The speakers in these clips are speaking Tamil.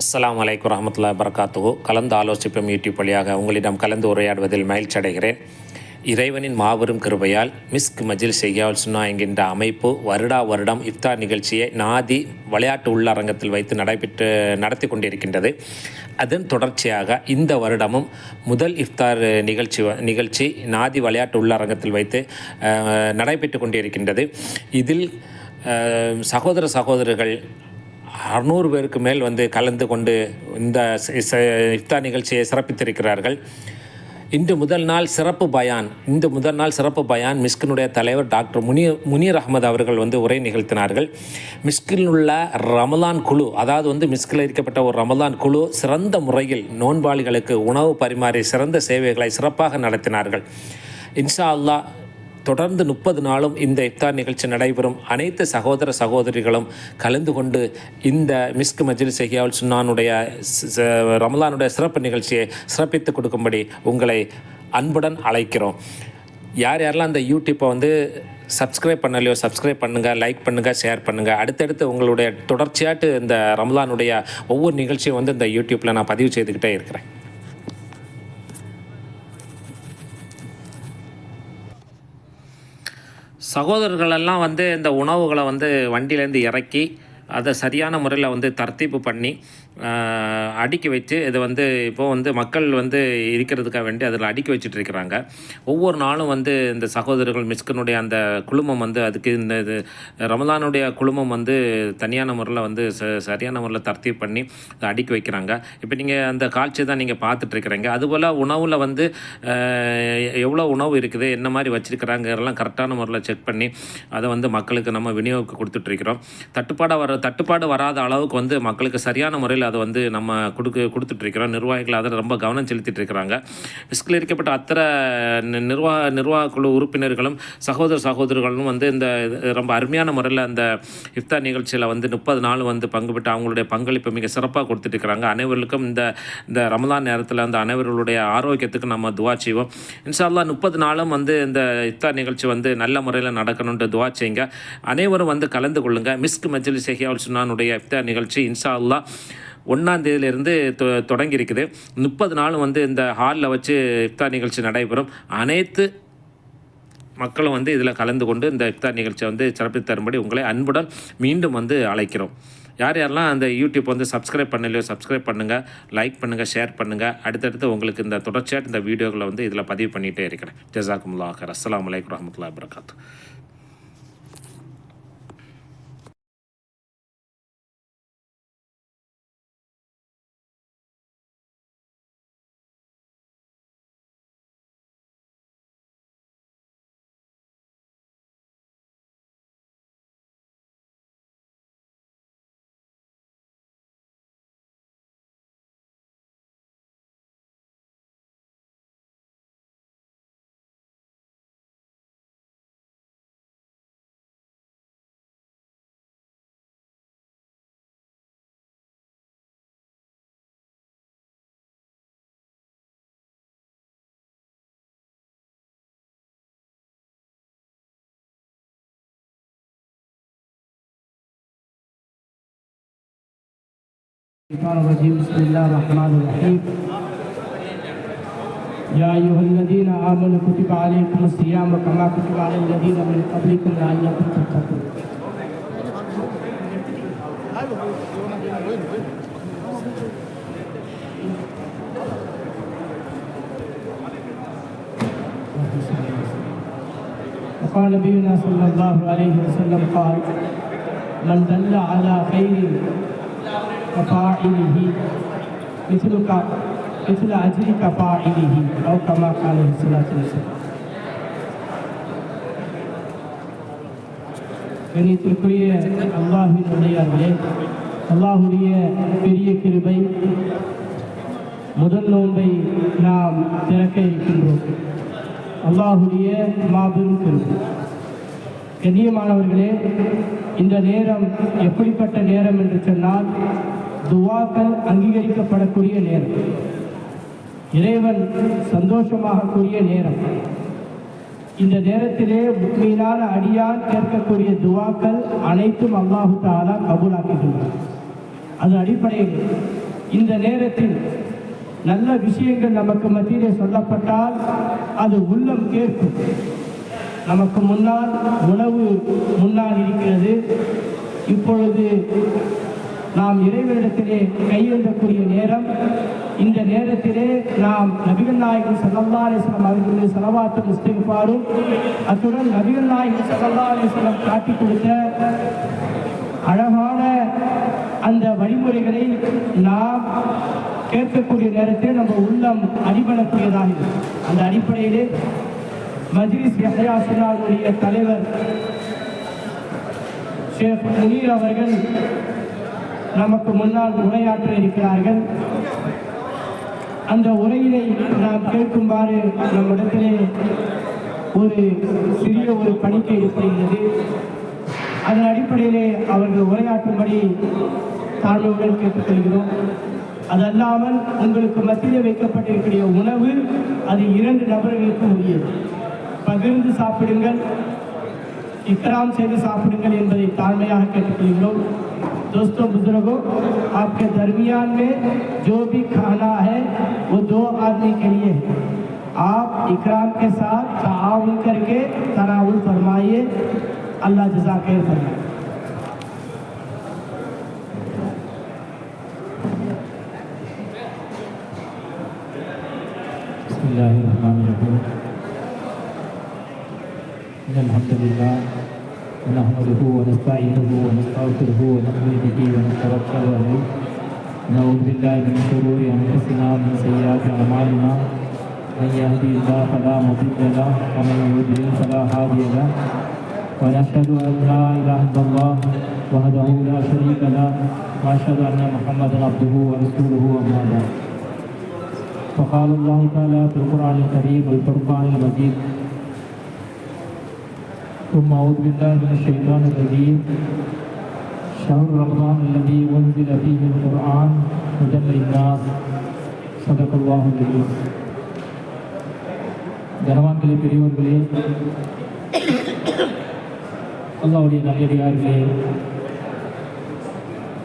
அஸ்லாம் அலைக்கும் ரஹமத்துல்லாஹி வரகாத்துஹு கலந்து ஆலோசிப்போம் யூடியூப் வழியாக உங்களிடம் கலந்து உரையாடுவதில் மகிழ்ச்சி அடைகிறேன். இறைவனின் மாபெரும் கிருபையால் மிஸ்க் மஜில் செய்யால் சுன்னா என்கின்ற அமைப்பு வருடா வருடம் இஃப்தார் நிகழ்ச்சியை நாதி விளையாட்டு உள்ளரங்கத்தில் வைத்து நடைபெற்று நடத்தி கொண்டிருக்கின்றது. அதன் தொடர்ச்சியாக இந்த வருடமும் முதல் இஃப்தார் நிகழ்ச்சி நிகழ்ச்சி நாதி விளையாட்டு உள்ளரங்கத்தில் வைத்து நடைபெற்று கொண்டிருக்கின்றது. இதில் சகோதர சகோதரர்கள் அறுநூறு பேருக்கு மேல் வந்து கலந்து கொண்டு இந்த இஃப்தா நிகழ்ச்சியை சிறப்பித்திருக்கிறார்கள். இன்று முதல் நாள் சிறப்பு பயான். இந்த முதல் நாள் சிறப்பு பயான். மிஸ்கினுடைய தலைவர் டாக்டர் முனி முனீர் அகமது அவர்கள் வந்து உரை நிகழ்த்தினார்கள். மிஸ்கில் உள்ள ரமலான் குழு அதாவது வந்து மிஸ்கில் இருக்கப்பட்ட ஒரு ரமலான் குழு சிறந்த முறையில் நோன்பாளிகளுக்கு உணவு பரிமாறி சிறந்த சேவைகளை சிறப்பாக நடத்தினார்கள். இன்ஷா அல்லாஹ் தொடர்ந்து முப்பது நாளும் இந்த இப்தார் நிகழ்ச்சி நடைபெறும். அனைத்து சகோதர சகோதரிகளும் கலந்து கொண்டு இந்த மிஸ்க் மஜ்லிஸ் செய்யால் சுன்னானுடைய ரமலானுடைய சிறப்பு நிகழ்ச்சியை சிறப்பித்து கொடுக்கும்படி உங்களை அன்புடன் அழைக்கிறோம். யார் யாரெல்லாம் அந்த யூடியூப்பை வந்து சப்ஸ்கிரைப் பண்ணலையோ சப்ஸ்கிரைப் பண்ணுங்கள் லைக் பண்ணுங்கள் ஷேர் பண்ணுங்கள் அடுத்தடுத்து உங்களுடைய தொடர்ச்சியாட்டு இந்த ரமலானுடைய ஒவ்வொரு நிகழ்ச்சியும் வந்து இந்த யூடியூப்பில் நான் பதிவு செய்துக்கிட்டே இருக்கிறேன். சகோதரர்களெல்லாம் வந்து இந்த உணவுகளை வந்து வண்டியிலேருந்து இறக்கி அதை சரியான முறையில் வந்து தர்த்திப்பு பண்ணி அடுக்கி வச்சு இதை வந்து இப்போது வந்து மக்கள் வந்து இருக்கிறதுக்காக வேண்டி அதில் அடுக்கி வச்சுட்டு இருக்கிறாங்க. ஒவ்வொரு நாளும் வந்து இந்த சகோதரர்கள் மிஸ்கனுடைய அந்த குழுமம் வந்து அதுக்கு இந்த இது ரமதானுடைய குழுமம் வந்து தனியான முறையில் வந்து ச சரியான முறையில் தர்த்தீப் பண்ணி அதை அடுக்கி வைக்கிறாங்க. இப்போ நீங்கள் அந்த காட்சி தான் நீங்கள் பார்த்துட்ருக்குறீங்க அதுபோல் உணவில் வந்து எவ்வளோ உணவு இருக்குது என்ன மாதிரி வச்சுருக்கிறாங்க எல்லாம் கரெக்டான முறையில் செக் பண்ணி அதை வந்து மக்களுக்கு நம்ம விநியோகிக்க கொடுத்துட்ருக்கிறோம் தட்டுப்பாடாக வர தட்டுப்பாடு வராத அளவுக்கு வந்து மக்களுக்கு சரியான முறையில் அதை வந்து நம்ம கொடுக்க கொடுத்துட்ருக்கிறோம். நிர்வாகிகள் அதை ரொம்ப கவனம் செலுத்திட்டு இருக்கிறாங்க ரிஸ்கில் இருக்கப்பட்ட அத்தனை நி- நிர்வாக நிர்வாக குழு உறுப்பினர்களும் சகோதர சகோதரர்களும் வந்து இந்த இது ரொம்ப அருமையான முறையில் அந்த இஃப்தார் நிகழ்ச்சியில் வந்து முப்பது நாள் வந்து பங்கு பெற்று அவங்களுடைய பங்களிப்பு மிக சிறப்பாக கொடுத்துட்டு இருக்கிறாங்க அனைவருக்கும் இந்த இந்த ரமதான் நேரத்தில் அந்த அனைவர்களுடைய ஆரோக்கியத்துக்கு நம்ம துவா செய்வோம். இன்ஷால்லா முப்பது நாளும் வந்து இந்த இஃப்தார் நிகழ்ச்சி வந்து நல்ல முறையில் நடக்கணுன்ட்டு துவா செய்யுங்க. அனைவரும் வந்து கலந்து கொள்ளுங்கள் மிஸ்க் மஜ்லி ஷெஹியால் சுன்னானுடைய இஃப்தார் நிகழ்ச்சி இன்ஷா அல்லா ஒன்றாந்தேதியிலேருந்து தொ தொடங்கி இருக்குது முப்பது நாளும் வந்து இந்த ஹாலில் வச்சு இஃப்தார் நிகழ்ச்சி நடைபெறும். அனைத்து மக்களும் வந்து இதில் கலந்து கொண்டு இந்த இஃப்தார் நிகழ்ச்சியை வந்து சிறப்பித்து தரும்படி உங்களை அன்புடன் மீண்டும் வந்து அழைக்கிறோம். யார் யாரெல்லாம் அந்த யூடியூப் வந்து சப்ஸ்கிரைப் பண்ணலையோ சப்ஸ்கிரைப் பண்ணுங்கள் லைக் பண்ணுங்கள் ஷேர் பண்ணுங்கள் அடுத்தடுத்து உங்களுக்கு இந்த தொடர்ச்சியாக இந்த வீடியோக்களை வந்து இதில் பதிவு பண்ணிகிட்டே இருக்கிறேன். ஜசாக்குமுல்லாஹர் அஸ்லாம் அஸ்ஸலாமு அலைக்கும் வரமத்துல்லா வரகாத்து الشيطان الرجيم بسم الله الرحمن الرحيم. يا أيها الذين آمنوا كتب عليكم الصيام كما كتب على الذين من قبلكم لعلكم تتقون. وقال نبينا صلى الله عليه وسلم قال من دل على خير كفاعله مثل ك- مثل أجر كفاعله أو كما قال عليه الصلاة والسلام கணித்திற்குரிய அல்லாஹின் உடையார்களே அல்லாஹுடைய பெரிய கிருபை முதல் நோன்பை நாம் திறக்க இருக்கின்றோம் அல்லாஹுடைய மாபெரும் கிருபை கண்ணியமானவர்களே இந்த நேரம் எப்படிப்பட்ட நேரம் என்று சொன்னால் துவாக்கள் அங்கீகரிக்கப்படக்கூடிய நேரம். இறைவன் சந்தோஷமாகக்கூடிய நேரம். இந்த நேரத்திலே மீதான அடியான் கேட்கக்கூடிய துவாக்கள் அனைத்தும் அல்லாஹு தாலா கபூலாக்குகின்றார் அது அடிப்படையில் இந்த நேரத்தில் நல்ல விஷயங்கள் நமக்கு மத்தியிலே சொல்லப்பட்டால் அது உள்ளம் கேட்கும். நமக்கு முன்னால் உணவு முன்னால் இருக்கிறது. இப்பொழுது நாம் இறைவனிடத்திலே கையெழுந்தக்கூடிய நேரம். இந்த நேரத்திலே நாம் நபிகள் நாயகம் சல்லல்லா அலிஸ்லாம் அவர்களுடைய செலவாத்து இஸ்திஃபாரும் அத்துடன் நபிகள் நாயகம் சல்லல்லா அலிஸ்லாம் காட்டி கொடுத்த அழகான அந்த வழிமுறைகளை நாம் கேட்கக்கூடிய நேரத்தில் நம்ம உள்ளம் அடிபடக்கூடியதாக இருக்கும். அந்த அடிப்படையிலே மஜ்லிஸ் யஹ்யா தலைவர் ஷேக் முனீர் அவர்கள் நமக்கு முன்னால் உரையாற்ற இருக்கிறார்கள். அந்த உரையினை நாம் கேட்குமாறு நம்மிடத்திலே ஒரு சிறிய ஒரு பணிக்கை இருக்கிறது அதன் அடிப்படையிலே அவர்கள் உரையாற்றும்படி தாழ்வுகள் கேட்டுக்கொள்கிறோம். அது அல்லாமல் உங்களுக்கு மத்தியில் வைக்கப்பட்டிருக்கிற உணவு அது இரண்டு நபர்களுக்கு உரியது. பகிர்ந்து சாப்பிடுங்கள் இக்கராம் செய்து சாப்பிடுங்கள் என்பதை தாழ்மையாக கேட்டுக்கொள்கிறோம். दोस्तों, बुज़ुर्गों, आपके दरमियान में जो भी खाना है, वो दो आदमी के लिए। है आप इकराम के साथ ताउन करके तनाउल फरमाइए। अल्लाह जजाक फरमाए। बसमिल्लाम الرحمن الرحيم إن الحمد لله نحمده ونستعينه ونستغفره ونؤمن به ونتوكل عليه. نعوذ بالله من شرور أنفسنا ومن سيئات أعمالنا. من يهدي الله فلا مضل له ومن يضلل فلا هادي له. ونشهد أن لا إله إلا الله وحده لا شريك له وأشهد أن محمدا عبده ورسوله أما بعد. فقال الله تعالى في القرآن الكريم والفرقان المجيد ثم أعوذ بالله من الشيطان الرجيم شهر رمضان الذي أنزل فيه القرآن هدى للناس صدق الله العظيم கனவான்களே பெரியவர்களே அல்லாவுடைய நல்லடியார்களே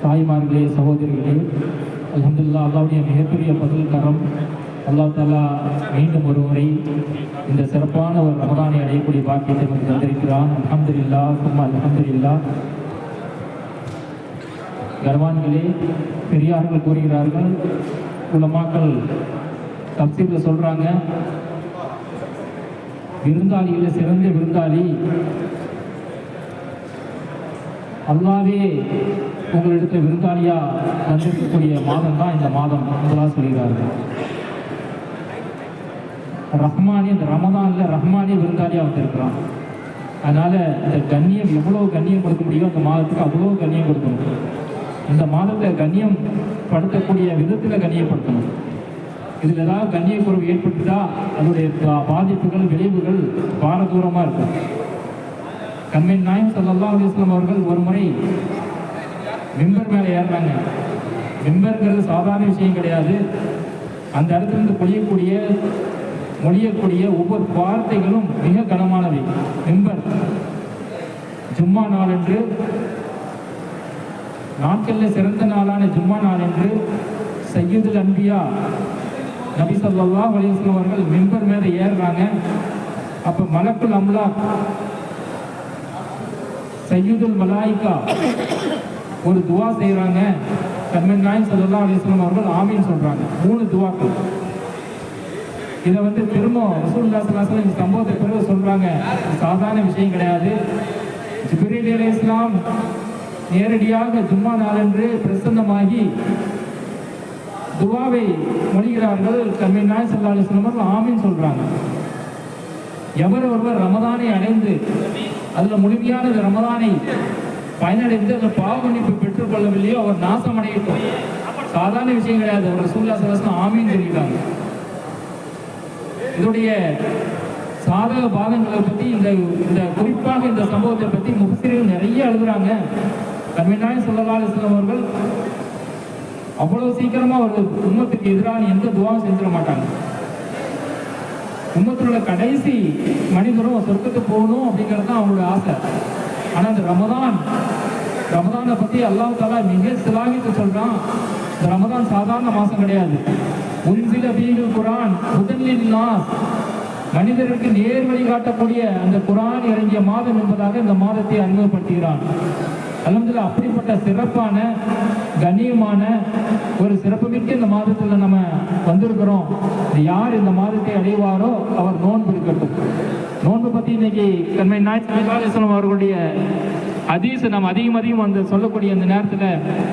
தாய்மார்களே சகோதரிகளே அல்ஹம்துலில்லாஹ் அல்லாவுடைய மிகப்பெரிய பதில் கரம் அல்லாஹ் தாலா மீண்டும் ஒருமுறை இந்த சிறப்பான ஒரு ரமதானை அடையக்கூடிய பாக்கியத்தை நமக்கு தந்திருக்கிறான். அல்ஹம்துலில்லா சும்மா அல்ஹம்துலில்லா கர்வான்களே பெரியார்கள் கூறுகிறார்கள் உலமாக்கள் தப்சீரில் சொல்றாங்க விருந்தாளிகளை சிறந்த விருந்தாளி. அல்லாவே உங்களிடத்தில் விருந்தாளியாக தந்திருக்கக்கூடிய மாதம் தான் இந்த மாதம். என்பதாக சொல்கிறார்கள். ரஹ்மானி இந்த ரமதானில் ரஹ்மானி விருந்தாளியாக வந்திருக்கிறான். அதனால் இந்த கண்ணியம் எவ்வளோ கண்ணியம் கொடுக்க முடியும் அந்த மாதத்துக்கு அவ்வளோ கண்ணியம் கொடுக்கணும் இந்த மாதத்தை கண்ணியம் படுத்தக்கூடிய விதத்தில் கண்ணியப்படுத்தணும். இதில் ஏதாவது கண்ணியக்குறைவு ஏற்பட்டுதா அதனுடைய பாதிப்புகள் விளைவுகள் பாரதூரமாக இருக்கும். கண்மின் நாயம் சல்லா அலிஸ்லாம் அவர்கள் ஒரு முறை மெம்பர் மேலே ஏறுறாங்க. மெம்பருங்கிறது சாதாரண விஷயம் கிடையாது. அந்த இடத்துல இருந்து பொழியக்கூடிய ஒழியக்கூடிய ஒவ்வொரு வார்த்தைகளும் மிக கனமானவை. மிம்பர் ஜும்மா நாளன்று நாட்களில் சிறந்த நாளான ஜும்மா நாளன்று சையதுல் அன்பியா நபி ஸல்லல்லாஹு அலைஹி அவர்கள் மெம்பர் மேலே ஏறுறாங்க. அப்போ மலக்குல் அம்லா சையுதுல் மலாய்கா ஒரு துவா செய்கிறாங்க கண்மன் நாயன் சல்லா அலிஸ்லாம் அவர்கள் ஆமின்னு சொல்கிறாங்க மூணு துவாக்கள். இதை வந்து திரும்ப ரசூல்லா இந்த சம்பவத்தை பிறகு சொல்கிறாங்க சாதாரண விஷயம் கிடையாது. ஜிப்ரீல் அலி இஸ்லாம் நேரடியாக ஜும்மா நாளன்று பிரசன்னமாகி துவாவை மொழிகிறார்கள். தமிழ் நாய் சல்லா அலிஸ்லாம் அவர்கள் ஆமீன் சொல்கிறாங்க எவர் ஒருவர் ரமதானை அடைந்து அதில் முழுமையான ரமதானை பயனடைந்து அதில் பாவ மன்னிப்பு பெற்றுக்கொள்ளவில்லையோ அவர் நாசம் அடையட்டும் சாதாரண விஷயம் கிடையாது. அவர் சூழ்நிலை சலசனம் ஆமீன் சொல்லிட்டாங்க. இதனுடைய சாதக பாதங்களை பற்றி இந்த இந்த குறிப்பாக இந்த சம்பவத்தை பற்றி முகசிரியர்கள் நிறைய எழுதுறாங்க. கண்மினாய் சொல்லலா அலிஸ்லாம் அவர்கள் அவ்வளவு சீக்கிரமாக ஒரு உம்மத்துக்கு எதிரான எந்த துவாவும் செஞ்சிட மாட்டாங்க. உம்மத்தில் உள்ள கடைசி மனிதரும் சொர்க்கத்துக்கு போகணும் அப்படிங்கிறது தான் அவங்களோட ஆசை. ஆனால் இந்த ரமதான் ரமதானை பற்றி அல்லாஹ் தாலா மிக சிலாகித்து சொல்கிறான் இந்த ரமதான் சாதாரண மாதம் கிடையாது. உன்சில பீகல் குரான் முதலில் மனிதருக்கு நேர் வழிகாட்டக்கூடிய அந்த குரான் இறங்கிய மாதம் என்பதாக இந்த மாதத்தை அறிமுகப்படுத்துகிறான். அலமதுல அப்படிப்பட்ட சிறப்பான கண்ணியமான ஒரு சிறப்புமிக்க இந்த மாதத்தில் நம்ம வந்திருக்கிறோம். யார் இந்த மாதத்தை அடைவாரோ அவர் நோன்பு இருக்கட்டும். நோன்பு பற்றி இன்னைக்கு கண்மை நாயகம் அவர்களுடைய அதீஸ் நாம் அதிகம் அதிகம் அந்த சொல்லக்கூடிய அந்த நேரத்தில்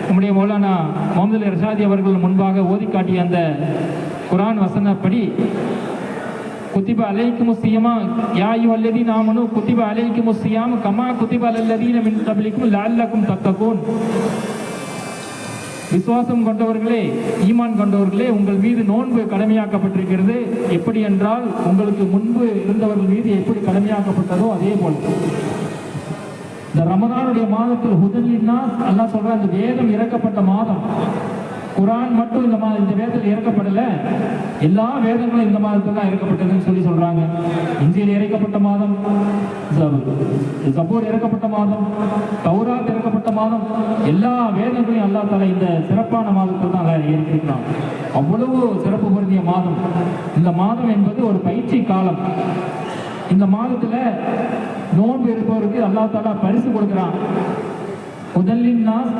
நம்முடைய மௌலானா முகமது அலி ரஷாதி அவர்கள் முன்பாக ஓதி காட்டிய அந்த குரான் வசனப்படி குத்திப அலைக்கு முஸ்தியமா யா அல்லதி நாமனு குத்திப அலைக்கு முஸ்தியாம் கமா குத்திப அல்லதீன மின் கப்லிக்கும் லால்லக்கும் தத்தகோன். விசுவாசம் கொண்டவர்களே ஈமான் கொண்டவர்களே உங்கள் மீது நோன்பு கடமையாக்கப்பட்டிருக்கிறது. எப்படி என்றால் உங்களுக்கு முன்பு இருந்தவர்கள் மீது எப்படி கடமையாக்கப்பட்டதோ அதே போல். இந்த ரமதானுடைய மாதத்தில் ஹுதலின்னா அல்லா சொல்ற அந்த வேதம் இறக்கப்பட்ட மாதம். குரான் மட்டும் இந்த மாதம் இந்த வேதத்தில் இறக்கப்படல. எல்லா வேதங்களும் இந்த மாதத்தில் தான் இறக்கப்பட்டதுன்னு சொல்லி சொல்றாங்க. இந்தியில் இறக்கப்பட்ட மாதம் சப்போர் இறக்கப்பட்ட மாதம் தௌராத் இறக்கப்பட்ட மாதம் எல்லா வேதங்களையும் அல்லாஹ் தலை இந்த சிறப்பான மாதத்தில் தான் அல்லாஹ் அவ்வளவு சிறப்பு பொருந்திய மாதம். இந்த மாதம் என்பது ஒரு பயிற்சி காலம். இந்த மாதத்துல நோன்பு இருப்பவருக்கு அல்லாஹ் தாலா பரிசு கொடுக்கிறான். முதலின் நான்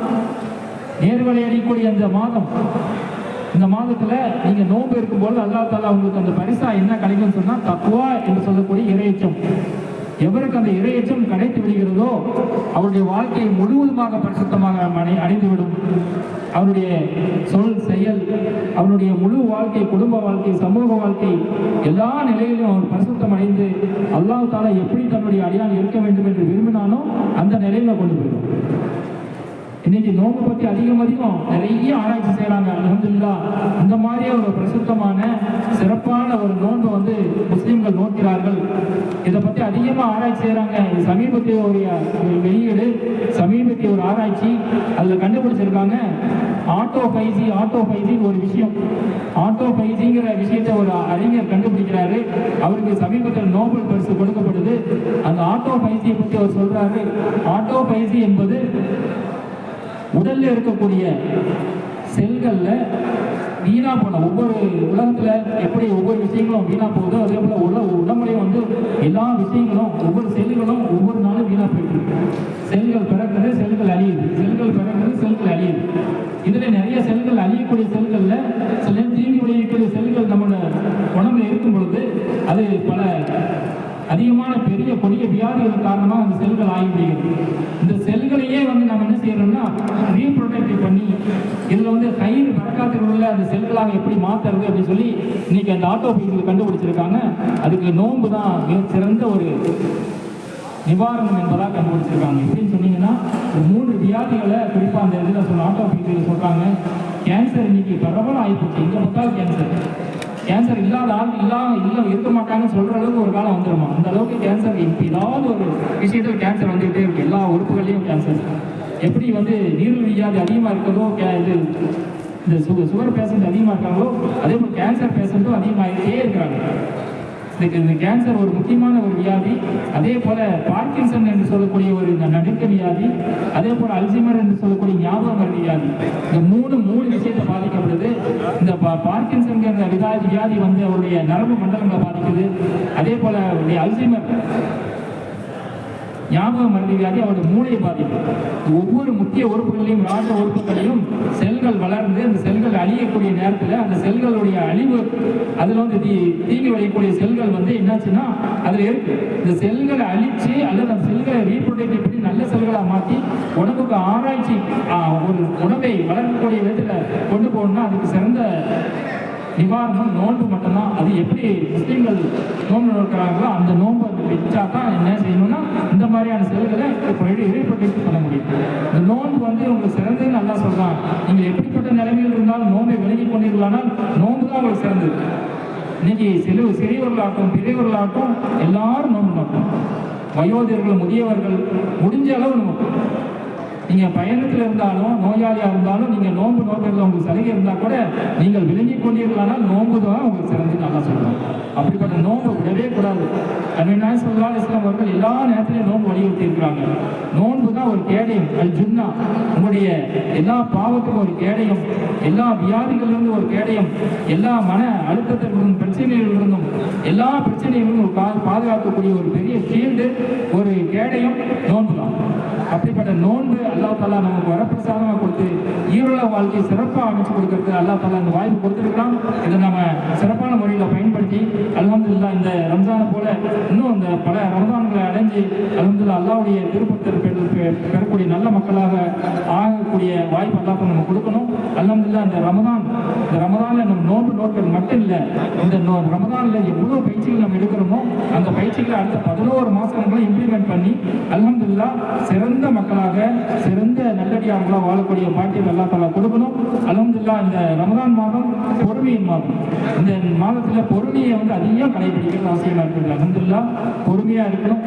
நேர்வழி அடிக்கூடிய அந்த மாதம். இந்த மாதத்துல நீங்க நோன்பு இருக்கும்போது அல்லாஹ் தாலா உங்களுக்கு அந்த பரிசா என்ன கிடைக்கும்னு சொன்னா தக்குவா என்று சொல்லக்கூடிய இறையச்சம். எவருக்கு அந்த இறையச்சம் கிடைத்து விடுகிறதோ அவருடைய வாழ்க்கை முழுவதுமாக பரிசுத்தமாக அடை- அடைந்துவிடும் அவருடைய சொல் செயல் அவருடைய முழு வாழ்க்கை குடும்ப வாழ்க்கை சமூக வாழ்க்கை எல்லா நிலையிலும் அவர் பரிசுத்தம் அடைந்து அல்லாஹ் தாலா எப்படி தன்னுடைய அடியான் இருக்க வேண்டும் என்று விரும்பினானோ அந்த நிலையில கொண்டு போயிடும் இன்னைக்கு நோம்பு பற்றி அதிகம் அதிகம் நிறைய ஆராய்ச்சி செய்யறாங்க. அலமதுல்லா இந்த மாதிரியே ஒரு பிரசுத்தமான சிறப்பான ஒரு நோன்பு வந்து முஸ்லீம்கள் நோக்கிறார்கள். இதை பற்றி அதிகமாக ஆராய்ச்சி செய்யறாங்க. சமீபத்திய ஒரு வெளியீடு சமீபத்திய ஒரு ஆராய்ச்சி. அதில் கண்டுபிடிச்சிருக்காங்க. ஆட்டோ பைசி ஆட்டோ பைசின்னு ஒரு விஷயம். ஆட்டோ பைசிங்கிற விஷயத்தை ஒரு அறிஞர் கண்டுபிடிக்கிறாரு. அவருக்கு சமீபத்தில் நோபல் பரிசு கொடுக்கப்படுது. அந்த ஆட்டோ பைசியை பற்றி அவர் சொல்றாரு. ஆட்டோ பைசி என்பது உடலில் இருக்கக்கூடிய செல்களில் வீணாக போன ஒவ்வொரு உலகத்தில் எப்படி ஒவ்வொரு விஷயங்களும் வீணாக போகுதோ அதே போல் உல உடம்புலையும் வந்து எல்லா விஷயங்களும் ஒவ்வொரு செல்களும் ஒவ்வொரு நாளும் வீணாக போயிட்டு செல்கள் பிறக்குது செல்கள் அழியுது. செல்கள் பிறக்குது செல்கள் அழியுது. இதில் நிறைய செல்கள் அழியக்கூடிய செல்களில் சில நேரம் தீங்கு செல்கள் நம்மளோட உடம்புல இருக்கும் பொழுது அது பல அதிகமான பெரிய கொடிய வியாதிகள் காரணமாக அந்த செல்கள் ஆகிவிடுகிறது வந்து செய்யறோம்னா ரீப்ரொடக்டிவ் பண்ணி இதுல வந்து கயிறு வரக்காத்தில் உள்ள அந்த செல்களாக எப்படி மாத்துறது அப்படின்னு சொல்லி இன்னைக்கு அந்த ஆட்டோ பைசில் கண்டுபிடிச்சிருக்காங்க. அதுக்கு நோன்பு தான் மிக சிறந்த ஒரு நிவாரணம் என்பதாக கண்டுபிடிச்சிருக்காங்க. எப்படின்னு சொன்னீங்கன்னா மூன்று வியாதிகளை குறிப்பாக அந்த இதில் சொல்ல ஆட்டோ பைசில் சொல்றாங்க. கேன்சர் இன்னைக்கு பிரபலம் ஆகிப்போச்சு இங்கே பார்த்தாலும் கேன்சர் கேன்சர் இல்லாத ஆள் இல்லாம இல்ல இருக்க மாட்டாங்கன்னு சொல்ற அளவுக்கு ஒரு காலம் வந்துருமா? அந்த அளவுக்கு கேன்சர் ஏதாவது ஒரு விஷயத்துல கேன்சர் வந்துகிட்டே இருக்கு. எல்லா உறுப்புகள்லையும் கேன்சர் எப்படி வந்து நீரிழிவு வியாதி அதிகமாக இருக்கிறதோ கே- இது இந்த சுகர் சுகர் பேஷண்ட் அதிகமாக இருக்காங்களோ அதே போல் கேன்சர் பேஷண்ட்டும் அதிகமாகிட்டே இருக்கிறாங்க. இதுக்கு இந்த கேன்சர் ஒரு முக்கியமான ஒரு வியாதி. அதே போல பார்க்கின்சன் என்று சொல்லக்கூடிய ஒரு இந்த நடுக்க வியாதி. அதே போல அல்சிமர் என்று சொல்லக்கூடிய ஞாபக வியாதி. இந்த மூணு மூணு விஷயத்தை பாதிக்கப்படுது. இந்த பா- பார்க்கின்சன்கிற வியாதி வியாதி வந்து அவருடைய நரம்பு மண்டலங்களை பாதிக்குது. அதே போல அவருடைய அல்சிமர். ஞாபக மருந்து வியாதி அவருடைய மூளையை பாதிப்பு. ஒவ்வொரு முக்கிய உறுப்புகளையும் ராஜ உறுப்புகளையும் செல்கள் வளர்ந்து அந்த செல்கள் அழியக்கூடிய நேரத்தில் அந்த செல்களுடைய அழிவு அதில் வந்து தீ தீங்கு விளையக்கூடிய செல்கள் வந்து என்னாச்சுன்னா அதில் இருக்கு. இந்த செல்களை அழிச்சு அல்லது அந்த செல்களை ரீப்ரொடக்டிவ் பண்ணி நல்ல செல்களாக மாற்றி உடம்புக்கு ஆராய்ச்சி ஒரு உணவை வளர்க்கக்கூடிய விதத்தில் கொண்டு போகணும்னா அதுக்கு சிறந்த நிவாரணம் நோன்பு மட்டும்தான். அது எப்படி முஸ்லீம்கள் நோன்பு நோக்கிறாங்களோ அந்த நோன்பு வச்சா தான் என்ன செய்யணும்னா இந்த மாதிரியான செல்களை ரீப்ரொடெக்ட் பண்ண முடியும். இந்த நோன்பு வந்து உங்களுக்கு சிறந்தது நல்லா சொல்கிறாங்க நீங்கள் எப்படிப்பட்ட நிலைமையில் இருந்தாலும் நோன்பை விலகி கொண்டீர்களானால் நோன்பு தான் உங்களுக்கு சிறந்தது. இன்னைக்கு சிறு சிறியவர்களாகட்டும் பெரியவர்களாகட்டும் எல்லாரும் நோன்பு நோக்கணும் வயோதிகர்கள் முதியவர்கள் முடிஞ்ச அளவு நோக்கணும் நீங்கள் பயணத்தில் இருந்தாலும் நோயாளியாக இருந்தாலும் நீங்கள் நோன்பு நோக்கிறதுல உங்களுக்கு சலுகை இருந்தால் கூட நீங்கள் விளங்கி கொண்டீர்களானால் நோன்பு தான் உங்களுக்கு சிறந்து நல்லா சொல்லுவோம் அப்படிப்பட்ட நோன்பு விடவே கூடாது. அன்பினாய் சொல்லா இஸ்லாம் அவர்கள் எல்லா நேரத்திலையும் நோன்பு வலியுறுத்தி இருக்கிறாங்க நோன்பு தான் ஒரு கேடயம் அல் ஜுன்னா. உங்களுடைய எல்லா பாவத்துக்கும் ஒரு கேடயம் எல்லா வியாதிகளிலிருந்து ஒரு கேடயம் எல்லா மன அழுத்தத்திலிருந்தும் பிரச்சனைகளிலிருந்தும் எல்லா பிரச்சனைகளிலும் பாதுகாக்கக்கூடிய ஒரு பெரிய ஷீல்டு ஒரு கேடயம் நோன்பு தான். அப்படிப்பட்ட நோன்பு அல்லா தாலா நமக்கு வரப்பிரசாதமாக கொடுத்து ஈரோட வாழ்க்கையை சிறப்பாக அமைச்சு கொடுக்கறது அல்லாஹ் தாலா இந்த வாய்ப்பு கொடுத்துருக்கலாம் இதை நம்ம சிறப்பான முறையில் பயன்படுத்தி அலமதுல்லா இந்த ரம்ஜானை போல இன்னும் இந்த பல ரமதான்களை அடைஞ்சு அலமதுல்லா அல்லாவுடைய திருப்பத்தில் பெறக்கூடிய நல்ல மக்களாக ஆகக்கூடிய வாய்ப்பு அல்லாஹ் நம்ம கொடுக்கணும். அலமதுல்லா இந்த ரமதான் இந்த ரமதானில் நம்ம நோன்பு நோக்கிறது மட்டும் இல்லை இந்த இன்னும் ரமதானில் எவ்வளோ பயிற்சிகள் நம்ம எடுக்கிறோமோ அந்த பயிற்சிகளை அடுத்த பதினோரு மாதங்களை இம்ப்ளிமெண்ட் பண்ணி அலமதுல்லா சிறந்த மக்களாக சிறந்த நல்லடியார்களாக வாழக்கூடிய பாக்கியம் எல்லா தலா கொடுக்கணும். அலமதுல்லா இந்த ரமதான் மாதம் பொறுமையின் மாதம். இந்த மாதத்தில் பொறுமையை வந்து அதிகம் கடைபிடிக்கிறது அவசியமாக இருக்குது அலமதுல்லா பொறுமையாக இருக்கணும்.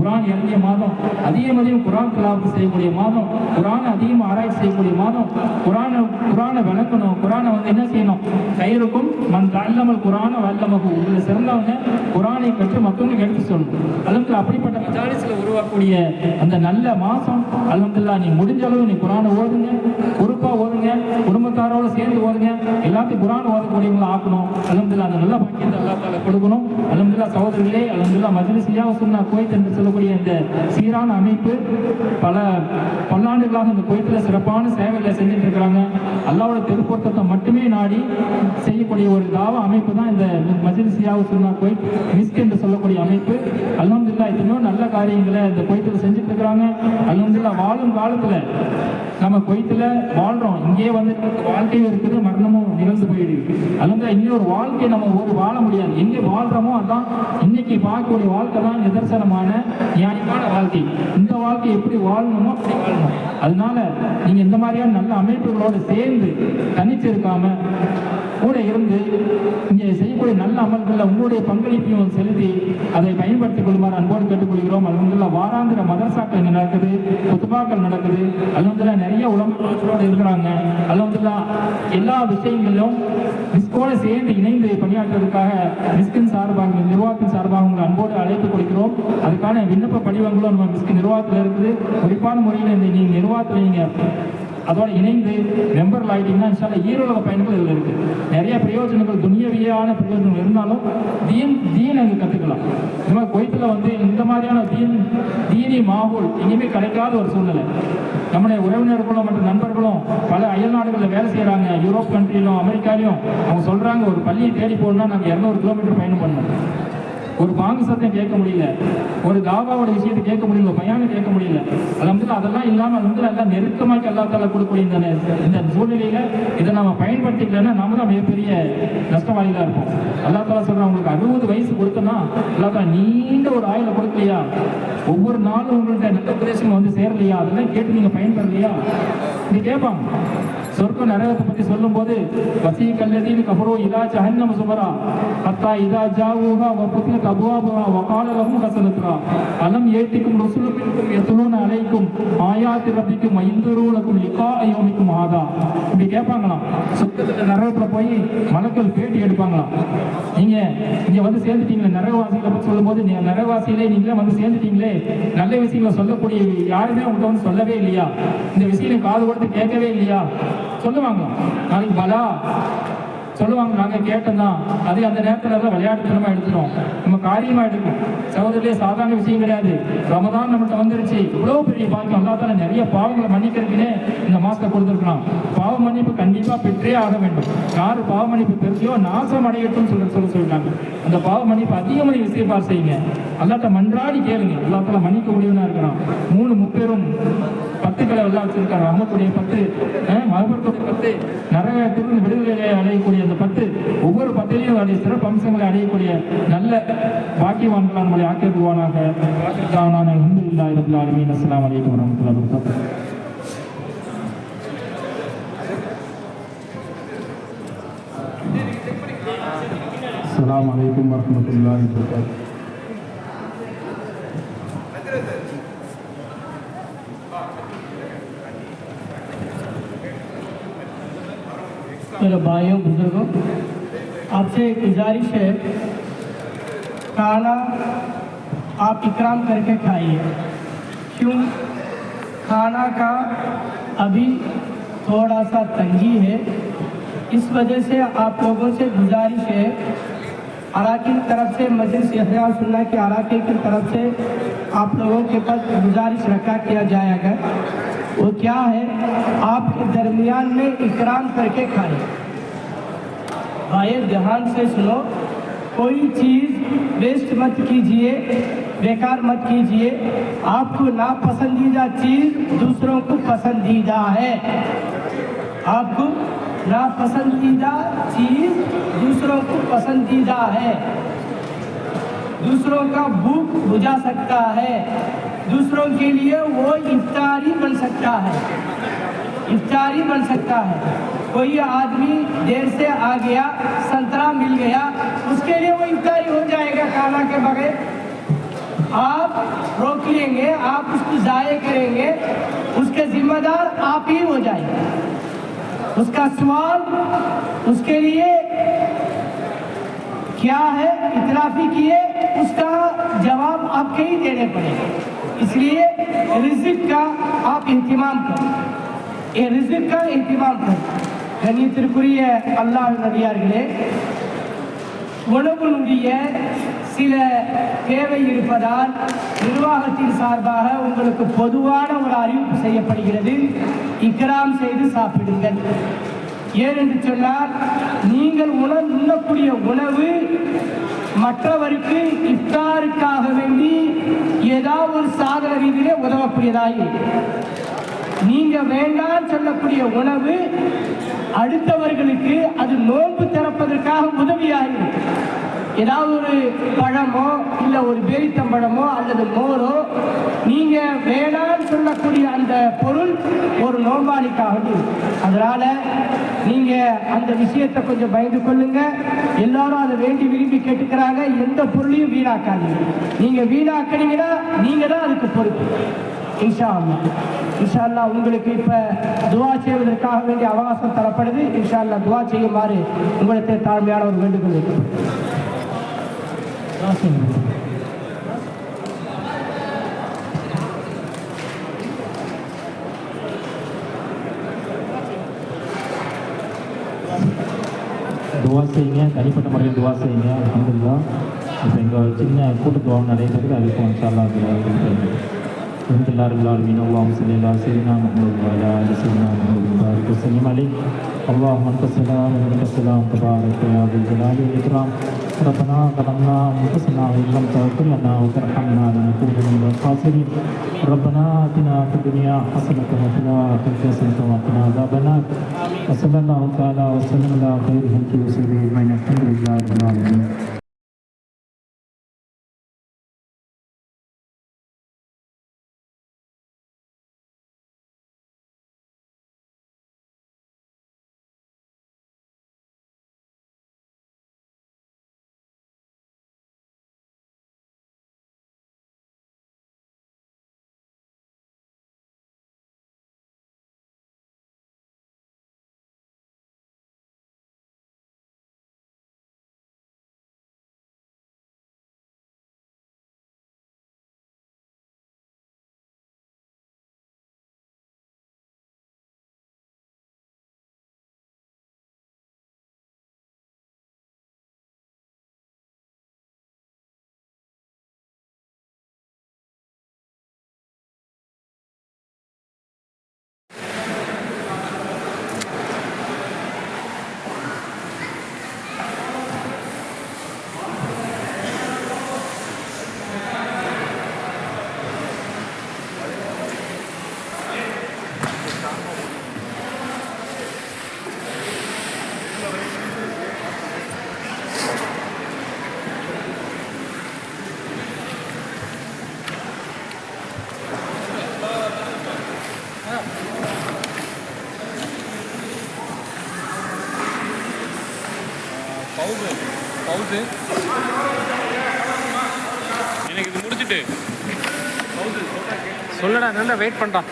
குரான் இறங்கிய மாதம் அதே மாதிரியும் குரான் திலாவத்து செய்யக்கூடிய மாதம் குரானை அதிகமாக ஆராய்ச்சி செய்யக்கூடிய மாதம் குரானை குரானை விளக்கணும் குரானை வந்து என்ன செய்யணும்? கயிறுக்கும் மண் அல்லமல் குரானை வல்லமகு. இதில் சிறந்தவங்க குரானை கற்று மக்களுக்கு எடுத்து சொல்லணும். அதுக்கு அப்படிப்பட்ட மஜாலிஸில் உருவாக்கக்கூடிய அந்த நல்ல மாதம் அலமதுல்லா நீ முடிஞ்ச அளவு நீ குரானை ஓதுங்க பொறுப்பாக ஓதுங்க குடும்பத்தாரோட சேர்ந்து ஓதுங்க எல்லாத்தையும் குரான் ஓதக்கூடியவங்களை ஆக்கணும். அலமதுல்லா அந்த நல்ல பாக்கியத்தை அல்லா கொடுக்கணும். அலமதுல்லா சகோதரர்களே அலமதுல்லா மஜ்லிஸ் சொன்னா குவைத் என்று சொல்லக்கூடிய இந்த சீரான அமைப்பு பல பல்லாண்டுகளாக இந்த குவைத்தில் சிறப்பான சேவைகளை செஞ்சுட்டு இருக்கிறாங்க. அல்லாவோட திருப்பொருத்தத்தை மட்டுமே நாடி செய்யக்கூடிய ஒரு தாவ அமைப்பு தான் இந்த மஜ்லிஸ் சொன்னா குவைத் மிஸ்க் என்று சொல்லக்கூடிய அமைப்பு. அல்ஹம்துலில்லா எத்தனையோ நல்ல காரியங்களை இந்த குவைத்தில் செஞ்சுட்டு இருக்கிறாங்க. அல்ஹம்துலில்லா வாழும் காலத்தில் நம்ம குவைத்தில் வாழ்கிறோம் இங்கேயே வந்து வாழ்க்கையும் இருக்குது மரணமும் நிகழ்ந்து போயிடுது. அல்ஹம்துலில்லா இன்னொரு வாழ்க்கையை நம்ம ஒரு வாழ முடியாது. எங்கே வாழ்கிறோமோ அதான் இன்னைக்கு வாழக்கூடிய வாழ்க்கை தான் நிதர்சனமான நியாயமான வாழ்க்கை. இந்த வாழ்க்கை எப்படி வாழணுமோ அப்படி வாழணும். அதனால நீங்க இந்த மாதிரியான நல்ல அமைப்புகளோடு சேர்ந்து தனிச்சு இருக்காம கூட இருந்து இங்கே செய்யக்கூடிய நல்ல அமல்களில் உங்களுடைய பங்களிப்பையும் செலுத்தி அதை பயன்படுத்திக் அன்போடு கேட்டுக்கொள்கிறோம். அல்ஹம்துலில்லா வாராந்திர மதரசாக்கள் இங்கே நடக்குது குத்துபாக்கள் நடக்குது. அல்ஹம்துலில்லா நிறைய உலகங்களோடு இருக்கிறாங்க. அல்ஹம்துலில்லா எல்லா விஷயங்களிலும் மிஸ்கோட சேர்ந்து இணைந்து பணியாற்றுவதற்காக மிஸ்கின் சார்பாக நிர்வாகத்தின் சார்பாக உங்களை அன்போடு அழைத்து கொடுக்கிறோம் அதுக்கான விண்ணப்ப படிவங்களும் நம்ம மிஸ்கின் நிர்வாகத்தில் இருக்குது. குறிப்பான முறையில் இந்த நீங்கள் நிர்வாகத்தில் நீங்கள் அதோடு இணைந்து மெம்பர் ஆகிட்டீங்கன்னா சில ஈரோட பயன்கள் இதில் இருக்குது நிறைய பிரயோஜனங்கள் துணியவியான பிரயோஜனங்கள் இருந்தாலும் தீன் தீன் அங்கே கற்றுக்கலாம் இந்த மாதிரி குவைத்தில் வந்து இந்த மாதிரியான தீன் தீனி மாகோல் எங்கேயுமே கிடைக்காத ஒரு சூழ்நிலை. நம்முடைய உறவினர்களும் மற்றும் நண்பர்களும் பல அயல் நாடுகளில் வேலை செய்கிறாங்க யூரோப் கண்ட்ரியிலும் அமெரிக்காலையும் அவங்க சொல்கிறாங்க ஒரு பள்ளியை தேடி போகணும்னா நாங்கள் இரநூறு கிலோமீட்டர் பயணம் பண்ணோம் ஒரு பாங்கு சத்தம் கேட்க முடியல. ஒரு தாபாவோட விஷயத்தை கேட்க முடியல பயானம் கேட்க முடியல. அது வந்து அதெல்லாம் இல்லாமல் அது வந்து எல்லாம் நெருக்கமாக அல்லா தாலா கொடுக்கக்கூடிய இந்த இந்த சூழ்நிலையில இதை நம்ம பயன்படுத்திக்கலன்னா நாம தான் மிகப்பெரிய நஷ்டவாளிகளா இருப்போம். அல்லா தாலா சொல்ற உங்களுக்கு அறுபது வயசு கொடுத்தனா அல்லா தாலா நீண்ட ஒரு ஆயுளை கொடுக்கலையா? ஒவ்வொரு நாளும் உங்கள்கிட்ட நல்ல உபதேசம் வந்து சேரலையா? அதெல்லாம் கேட்டு நீங்க பயன்படலையா? நீ கேட்பாங்க. சொர்க்க நரகத்தை பத்தி சொல்லும்போது வசி கல்லதீன் கபரோ இதா ஜஹன்னம் சுமரா ஹத்தா இதா ஜாவுகா வ கபுவாபுரா அபுவாபுஹா வ லஹும் அலம் ஏத்திக்கும் ருசுலுக்கும் மின்கும் அலைக்கும் ஆயாத்தி ரப்பிக்கும் மைந்துரூலக்கும் லிகா ஐயோமிக்கும் ஆதா இப்படி கேட்பாங்களாம். சொர்க்கத்தில் நரகத்தில் போய் மலக்கள் பேட்டி எடுப்பாங்களாம். நீங்க இங்க வந்து சேர்ந்துட்டீங்களே நரகவாசிகளை பத்தி சொல்லும்போது நீங்க நரகவாசியிலே நீங்களே வந்து சேர்ந்துட்டீங்களே நல்ல விஷயங்களை சொல்லக்கூடிய யாருமே உங்கள்கிட்ட வந்து சொல்லவே இல்லையா? இந்த விஷயம் காது கொடுத்து கேட்கவே இல்லையா? சொல்லுவாங்க. நாளைக்கு பலா. சொல்லுவாங்க நாங்கள் கேட்டோம்தான் அது அந்த நேரத்தில் தான் விளையாட்டுத்தனமாக எடுத்துட்டோம் நம்ம காரியமாக எடுக்கும். சகோதரிலே சாதாரண விஷயம் கிடையாது. ரமதான் நம்மகிட்ட வந்துருச்சு. இவ்வளோ பெரிய பாக்கியம். அல்லா தானே நிறைய பாவங்களை மன்னிக்கிறதுக்குன்னே இந்த மாசத்தை கொடுத்துருக்கலாம் பாவ மன்னிப்பு கண்டிப்பாக பெற்றே ஆக வேண்டும். யார் பாவ மன்னிப்பு பெருசியோ நாசம் அடையட்டும் சொல்ல சொல்ல சொல்லிட்டாங்க. அந்த பாவ மன்னிப்பு அதிகமாக இசைப்பார் செய்யுங்க. அல்லாட்ட மன்றாடி கேளுங்க. அல்லாத்தால மன்னிக்க முடியும்னா இருக்கிறான். மூணு முப்பெரும் பத்துக்களை எல்லாம் வச்சிருக்காரு ரஹமத்துடைய பத்து மகபத்துடைய பத்து நரகத்திலிருந்து விடுதலை அடையக்கூடிய அந்த பத்து ஒவ்வொரு பத்திலையும் அதனுடைய சிறப்பு அம்சங்களை அடையக்கூடிய நல்ல பாக்கியவான்களாக நம்மளை ஆக்கியவானாக வாக்கியத்தாவனான ஹிந்து இல்லா இருபது ஆலமீன் அஸ்லாம் வலைக்கம் வரமத்துல்லா வபரகாத்துஹு السلام عليكم ورحمة الله وبركاته भाइयों, बुज़ुर्गों, आपसे गुजारिश है, खाना आप इकराम करके खाइए। क्यों? खाना का अभी थोड़ा सा तंगी है। इस वजह से आप लोगों से गुजारिश है अराकी की तरफ़ से मजलिस यहया सुनना के अराकी की तरफ़ से आप लोगों के पास गुजारिश रखा किया जाएगा वो क्या है? आपके दरमियान में इकराम करके खाएँ भाई, ध्यान से सुनो। कोई चीज़ वेस्ट मत कीजिए, बेकार मत कीजिए। आपको नापसंदीदा चीज़ दूसरों को पसंदीदा है। आपको नापसंदीदा चीज़ दूसरों को पसंदीदा है। दूसरों का भूख बुझा सकता है। दूसरों के लिए वो इफ्तारी बन सकता है। इफ्तारी बन सकता है। कोई आदमी देर से आ गया, संतरा मिल गया। उसके लिए वो इफ्तारी हो जाएगा खाना के बगैर। आप रोक लेंगे, आप उसको ज़ाये करेंगे, उसके जिम्मेदार आप ही हो जाएँगे। उसका सवाल उसके लिए क्या है? इतराफ़ी किए, उसका जवाब आपके ही देने पड़ेगा। इसलिए रिजिक का आप इंतमाम करें। ये रिजिक का इंतमाम करें। கண்ணியத்திற்குரிய அல்லாஹ் நடிகார்களே உணவுனுடைய சில தேவை இருப்பதால் நிர்வாகத்தின் சார்பாக உங்களுக்கு பொதுவான ஒரு அறிவிப்பு செய்யப்படுகிறது இக்ராம் செய்து சாப்பிடுங்கள் ஏனென்று சொன்னால் நீங்கள் உணவு உண்ணக்கூடிய உணவு மற்றவருக்கு இஃப்தாருக்காக வேண்டி ஏதாவது ஒரு சாதன ரீதியிலே உதவக்கூடியதாக இருக்கும். நீங்க வேண்டாம் சொல்லக்கூடிய உணவு அடுத்தவர்களுக்கு அது நோன்பு திறப்பதற்காக உதவியாகும் ஏதாவது ஒரு பழமோ இல்லை ஒரு பேரித்தம்பழமோ அல்லது மோரோ நீங்க வேணாம்னு சொல்லக்கூடிய அந்த பொருள் ஒரு நோம்பாளிக்காக அதனால நீங்க அந்த விஷயத்தை கொஞ்சம் பயந்து கொள்ளுங்க. எல்லாரும் அதை வேண்டி விரும்பி கேட்டுக்கிறாங்க. எந்த பொருளையும் வீணாக்காதீங்க. நீங்க வீணாக்கினீங்கன்னா நீங்க தான் அதுக்கு பொறுப்பு. இன்ஷா அல்லாஹ். இன்ஷா அல்லாஹ் உங்களுக்கு இப்ப துவா செய்வதற்காக வேண்டிய அவகாசம் தரப்படுது. இன்ஷா அல்லாஹ் துவா செய்யுமாறு உங்களுக்கு தாழ்மையான ஒரு வேண்டுகோள் வைக்கப்படுது துவா செய்யுங்க. தனிப்பட்ட முறையில் துவா செய்யுங்க. அலமதுல்லா இப்போ எங்கள் சின்ன கூட்டு துவா நடைபெறுது அதுக்கு இன்ஷால்லா الحمد لله رب العالمين. اللهم صل على سيدنا محمد وعلى آل سيدنا محمد وبارك وسلم عليه. اللهم انت السلام ومنك السلام. تبارك يا ذا الجلال والإكرام. ربنا ظلمنا أنفسنا وإن لم تغفر لنا وترحمنا لنكونن من الخاسرين. ربنا آتنا في الدنيا حسنة وفي الآخرة حسنة وقنا عذاب النار. وصلى الله تعالى وسلم على خير خلقه وسلم اجمعين الحمد لله رب العالمين. இல்லைடா நல்லா வெயிட் பண்ணுறான்